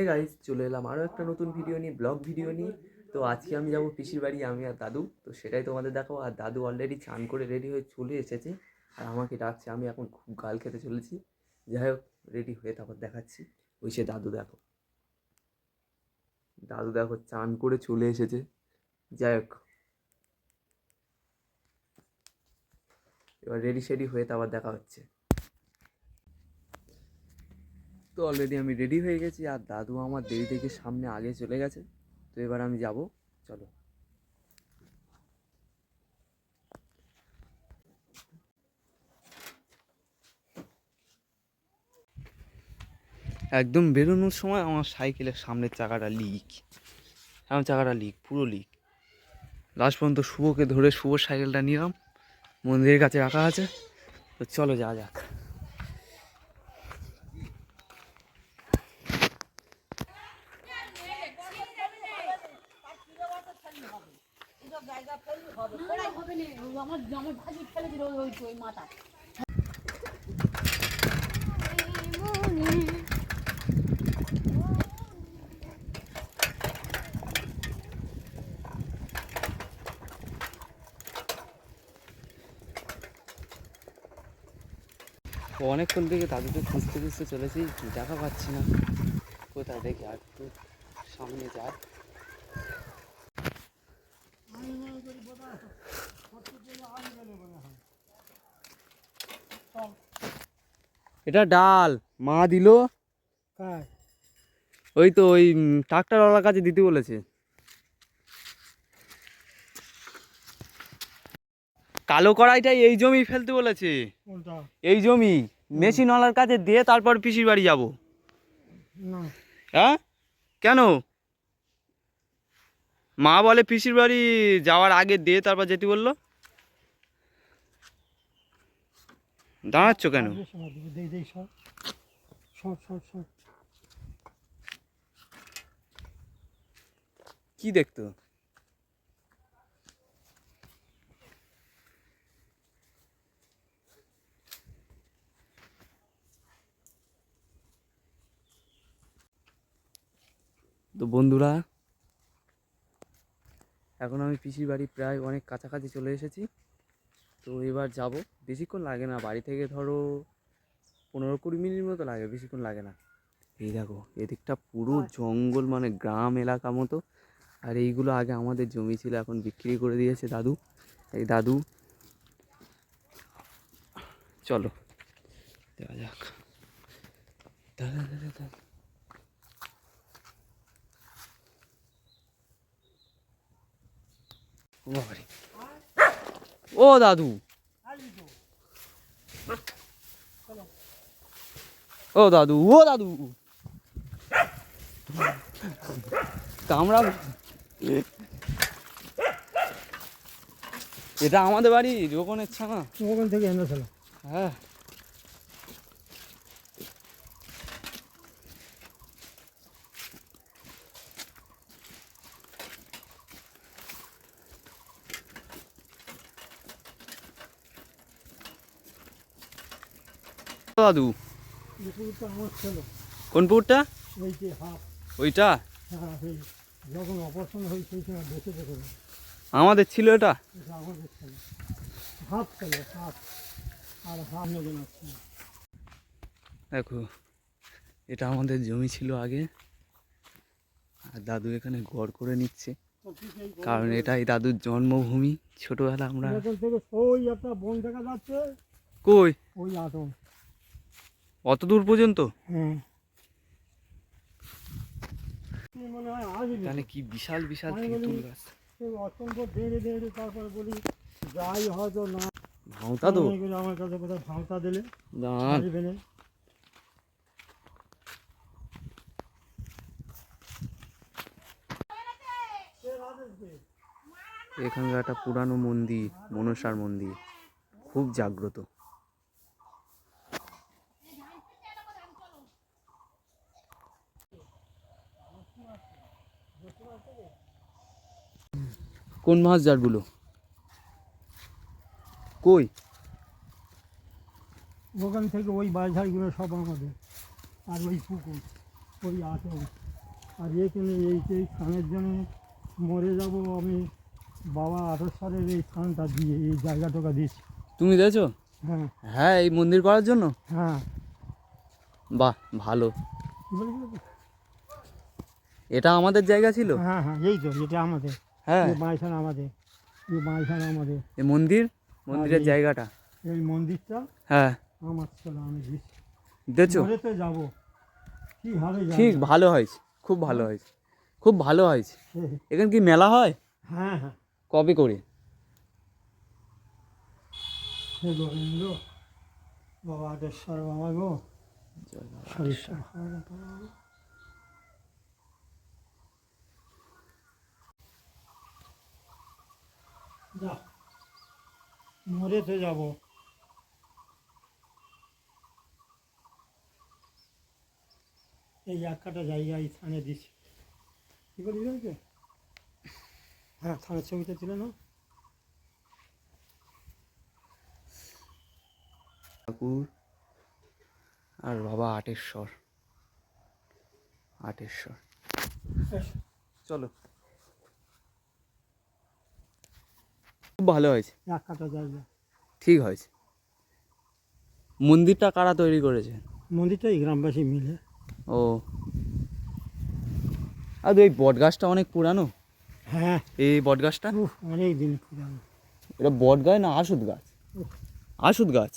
Hey guys চলে এলাম আরও একটা নতুন ভিডিও নিয়ে ব্লগ ভিডিও নিয়ে। তো আজকে আমি যাব পিসির বাড়ি, আমি আর দাদু। তো সেটাই তোমাদের দেখাবো। আর দাদু অলরেডি চান করে রেডি হয়ে চলে এসেছে। আর আমাকে ডাকছে, আমি এখন খুব গাল খেতে চলেছি। যাই হোক রেডি হয়ে তারপর দেখাচ্ছি। ওই সে দাদু দেখো। দাদু দেখো, চান করে চলে এসেছে। যাই হোক। এবার রেডি সেডি হয়ে তারপর দেখা হচ্ছে। তো অলরেডি আমি রেডি হয়ে গেছি আর দাদু আমার দেরি থেকে সামনে আগে চলে গেছে। তো এবার আমি যাব, চলো। একদম বেরোনোর সময় আমার সাইকেলের সামনের চাকাটা লিক আমার চাকাটা লিক পুরো লিক লাস্ট পর্যন্ত শুভকে ধরে শুভ সাইকেলটা নিলাম। মন্দিরের কাছে রাখা আছে। তো চলো যা যাক আমার আমার ভাজি ফেলে দিল ওই ওই মাথা তো অনেকক্ষণ থেকে দাদুকে খুঁজতে খুঁজতে চলেছি, দেখা পাচ্ছি না। কোথায় দেখি? আর একটু সামনে যায় এটা ডাল। মা দিল। ওই তো ওই ট্রাক্টরওয়ালার কাছে দিতে বলেছে। কালো কড়াইটাই এই জমি ফেলতে বলেছে। এই জমি মেশিনওয়ালার কাছে দিয়ে তারপর পিসির বাড়ি যাব। হ্যাঁ? কেন? মা বলে পিসির বাড়ি যাওয়ার আগে দিয়ে তারপর যেতে বলল। দাঁড়াচ্ছ কেন? কি দেখতো? তো বন্ধুরা এখন আমি পিসির বাড়ি প্রায় অনেক কাছাকাছি চলে এসেছি। তো এবার যাব। বেশিক্ষণ লাগে না। বাড়ি থেকে ধরো পনেরো কুড়ি মিনিট মতো লাগে বেশিক্ষণ লাগে না। এই দেখো এদিকটা পুরো জঙ্গল মানে গ্রাম এলাকা মতো। আর এইগুলো আগে আমাদের জমি ছিল এখন বিক্রি করে দিয়েছে দাদু। এই দাদু চলো দেওয়া যাক। দাদা দাদা দাদা। ও দাদু ও দাদু ও দাদু কামড়া এটা আমাদের বাড়ি ওখানে ছানা ওখান থেকে এনেছিল হ্যাঁ। দাদু? কোন পুকুরটা? ওইটা? আমাদের ছিল এটা? দেখো এটা আমাদের জমি ছিল আগে। আর দাদু এখানে গড় করে নিচ্ছে। কারণ এটাই দাদুর জন্মভূমি ছোটবেলা আমরা কই? অত দূর পর্যন্ত? মনে তাহলে কি বিশাল বিশাল বলি- তেঁতুল গাছ? অত্যন্ত দেড়ে দেড়ে তারপরে বলি যাই হয়তো না ভাঁওতা তো। আমার কাছে কোথাও ভাঁওতা দিলে? না। এখানকার একটা পুরানো মন্দির মনসার মন্দির। খুব জাগ্রত। কোন মাছ জারগুলো কই? ওখান থেকে ওই বাজারগুলো সব আমাদের আর ওই পুকুর ওই আছে আর এখানে এই এই স্থানের জন্য মরে যাব আমি বাবা আঠাশ সালের এই স্থানটা দিয়ে এই জায়গাটাকে দিয়েছি। তুমি দিয়েছ হ্যাঁ। হ্যাঁ এই মন্দির করার জন্য? হ্যাঁ। বাহ ভালো? এটা আমাদের জায়গা ছিল? হ্যাঁ হ্যাঁ এই তো এটা আমাদের। হ্যাঁ। এই আমাদের। এই আমাদের। এই মন্দির? মন্দিরের জায়গাটা? এই মন্দিরটা? হ্যাঁ। আমার ছিল আমি তো যাব। কীভাবে যাব। ঠিক ভালো হয়েছে। খুব ভালো হয়েছে। খুব ভালো হয়েছে। হ্যাঁ এখানে কি মেলা হয়? হ্যাঁ হ্যাঁ। কবে করে? হে গোবিন্দ বাবা আদেশ্বর বাবা গো যা। মরে তো যাব। এই এক কাটা জায়গা এই থানে দিছি। কি বলি জানছে হ্যাঁ থানের ছবিটা ছিল না ঠাকুর আর বাবা আটেশ্বর। আটেশ্বর। চলো। খুব ভালো হয়েছে। এক কাটা জায়গা। ঠিক হয়েছে। মন্দিরটা কারা তৈরি করেছে? মন্দিরটা এই গ্রামবাসী মিলে। ও। আর ওই বট গাছটা অনেক পুরানো? হ্যাঁ। এই বট গাছটা অনেক দিন পুরানো। এটা বট গাছ? না আসুদ গাছ? আসুদ গাছ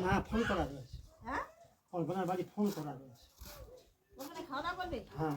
না ফোন করা রয়েছে। হ্যাঁ? কল্পনার বাড়ি ফোন করা রয়েছে। ওখানে খাওয়া দাওয়া করবে? হ্যাঁ।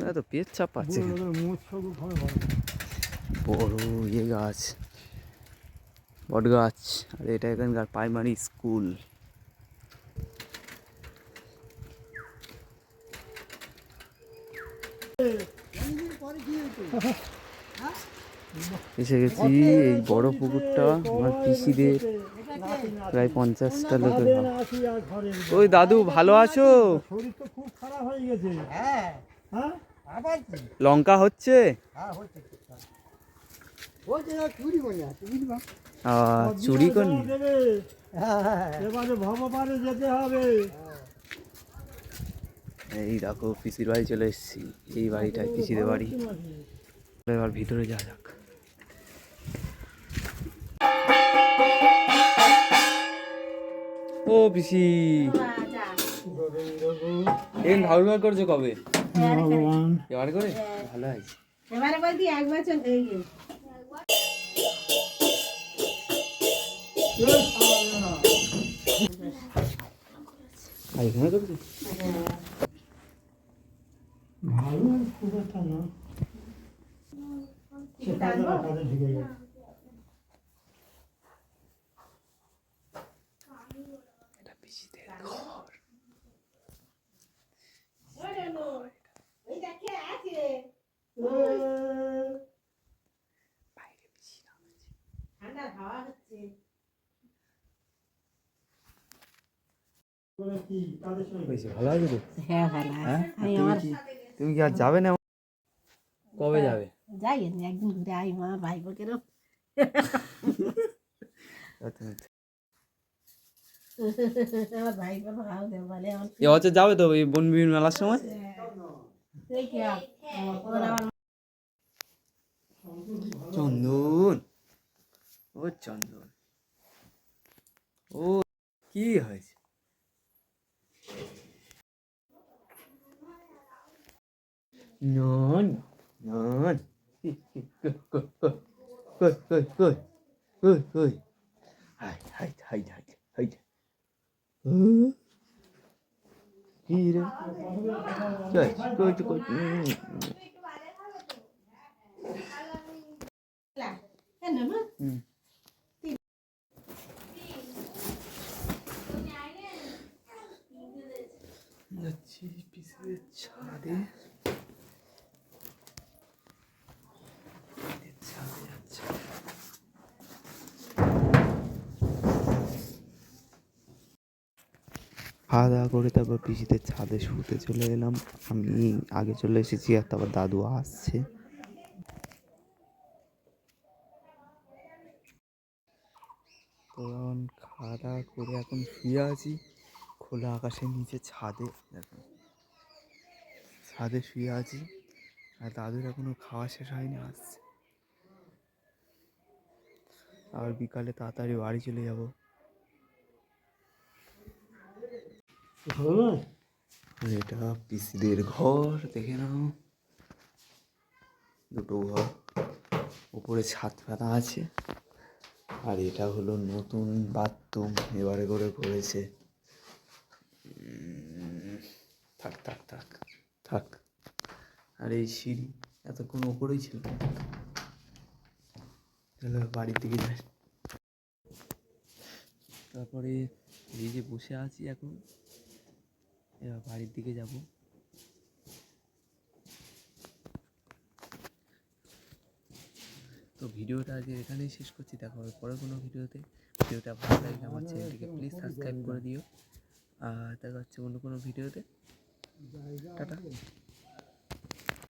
না তো পেট চাপ ঘরে বড় ইয়ে গাছ বট গাছ আর এটা এখানকার প্রাইমারি স্কুল এসে গেছি এই বড় পুকুরটা আমার পিসিদের প্রায় পঞ্চাশটা লোকের ওই দাদু ভালো আছো? শরীর তো খুব খারাপ হয়ে গেছে। হ্যাঁ হ্যাঁ। লঙ্কা হচ্ছে? হ্যাঁ না চুরি এবারে ভগবানে যেতে হবে। এই দেখো পিসির বাড়ি চলে এসেছি। এই বাড়িটাই পিসিদের বাড়ি। এবার ভিতরে যা যাক। ও পিসি। এখন ঠাকুর করছ কবে? ভগবান এবার করে? ভালো আছে এবারে বলছি এক বছর হয়ে আর এখানে করছ ভালো খুব একটা না সেটা কাজে ঢুকে যায় এটা পিসিদের ঘর বাইরে পিসি ঠান্ডা হাওয়া হচ্ছে বলে কি তাদের সঙ্গে হয়েছে ভালো আছে তো হ্যাঁ ভালো হ্যাঁ আমি তুমি আমার কি তুমি কি আর যাবে না? কবে যাবে? যাই একদিন ঘুরে আই মা ভাই বোন বলে আমার এবছর যাবে তো এই বনবিবির মেলার সময়? চন্দন ও চন্দন। ও কি হয়েছে? নন নন কই কই কই কই কই hi hi hi hi hi কি রে কই কই কই কেন না হুম যাচ্ছি পিসিদের ছাদে খাওয়া দাওয়া করে তারপর পিসিদের ছাদে শুতে চলে এলাম। আমি আগে চলে এসেছি আর তারপর দাদু আসছে। তো এখন খাওয়া দাওয়া করে এখন শুয়ে আছি। খোলা আকাশের নিচে ছাদে দেখুন ছাদে শুয়ে আছি। আর দাদুর এখনও খাওয়া শেষ হয়নি, আসছে। আর বিকালে তাড়াতাড়ি বাড়ি চলে যাব ভালো নয় এটা পিসিদের ঘর, দেখে নাও। দুটো ঘর। উপরে ছাদ পাতা আছে। আর এটা হলো নতুন বাথরুম, এবারে করে করেছে থাক থাক থাক থাক। আর এই সিঁড়ি এতক্ষণ ওপরেই ছিল। চলো বাড়ির দিকে যাই। তারপরে এই যে বসে আছি এখন এবার বাড়ির দিকে যাব। তো ভিডিওটা আজকে এখানেই শেষ করছি। দেখা হবে পরে কোনো ভিডিওতে। ভিডিওটা ভালো লাগলে আমার চ্যানেলটিকে প্লিজ সাবস্ক্রাইব করে দিও। আর দেখা হচ্ছে অন্য কোনো ভিডিওতে। টাটা।